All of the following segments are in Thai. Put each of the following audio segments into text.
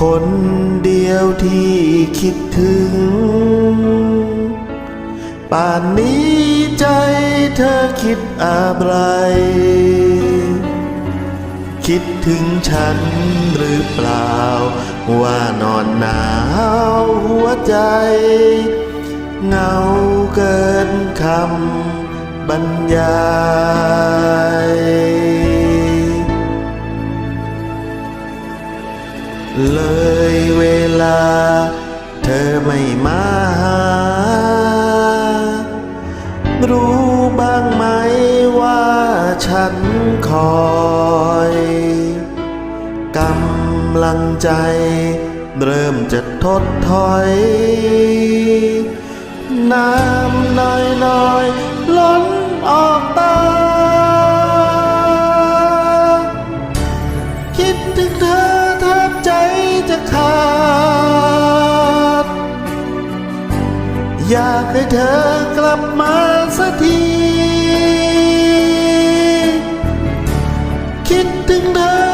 คนเดียวที่คิดถึง ป่านนี้ใจเธอคิดอะไร คิดถึงฉันหรือเปล่า ว่านอนหนาวหัวใจ เงาเกินคำบรรยาย เลยเวลา เธอไม่มาหา รู้บ้างไหมว่าฉันคอยกำลังใจ เริ่มจะทดถอย น้ำน้อยน้อยๆล้นออกตา อยากให้เธอกลับมาสักที คิดถึงเธอ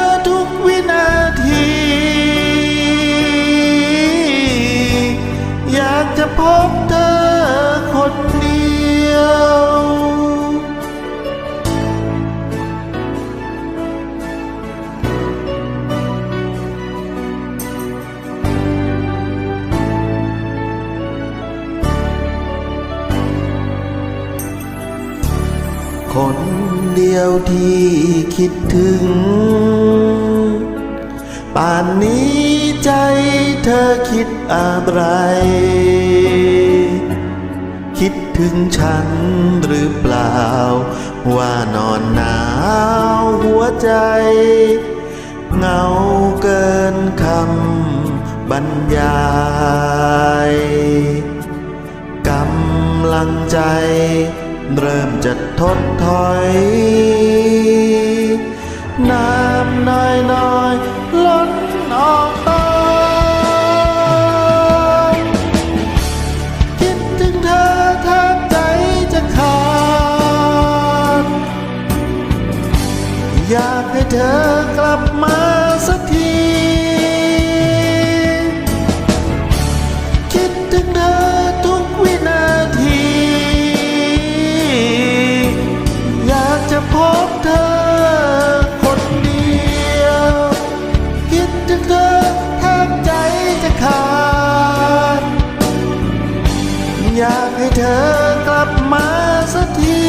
คนเดียวที่คิดถึง ป่านนี้ใจเธอคิดอะไร คิดถึงฉันหรือเปล่า ว่านอนหนาวหัวใจ เงาเกินคำบรรยาย น้ำน้อยน้อยล้นออกตาคิดถึงเธอแทบใจจะขาด อยากให้เธอกลับมาสักที เธอกลับมาสักที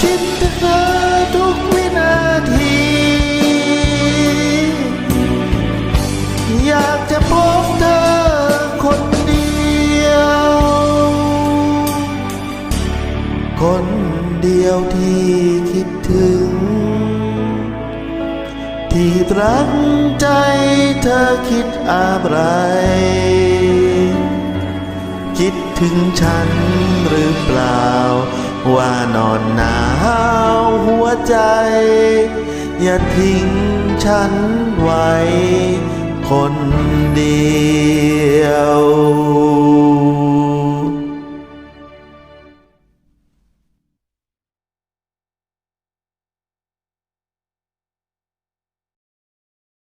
คิดถึงเธอทุกวินาที อยากจะพบเธอคนเดียว คนเดียวที่คิดถึง ที่รักใจเธอคิดอะไร ถึงฉันหรือเปล่า ว่านอนหนาวหัวใจ อย่าทิ้งฉันไว้ คนเดียว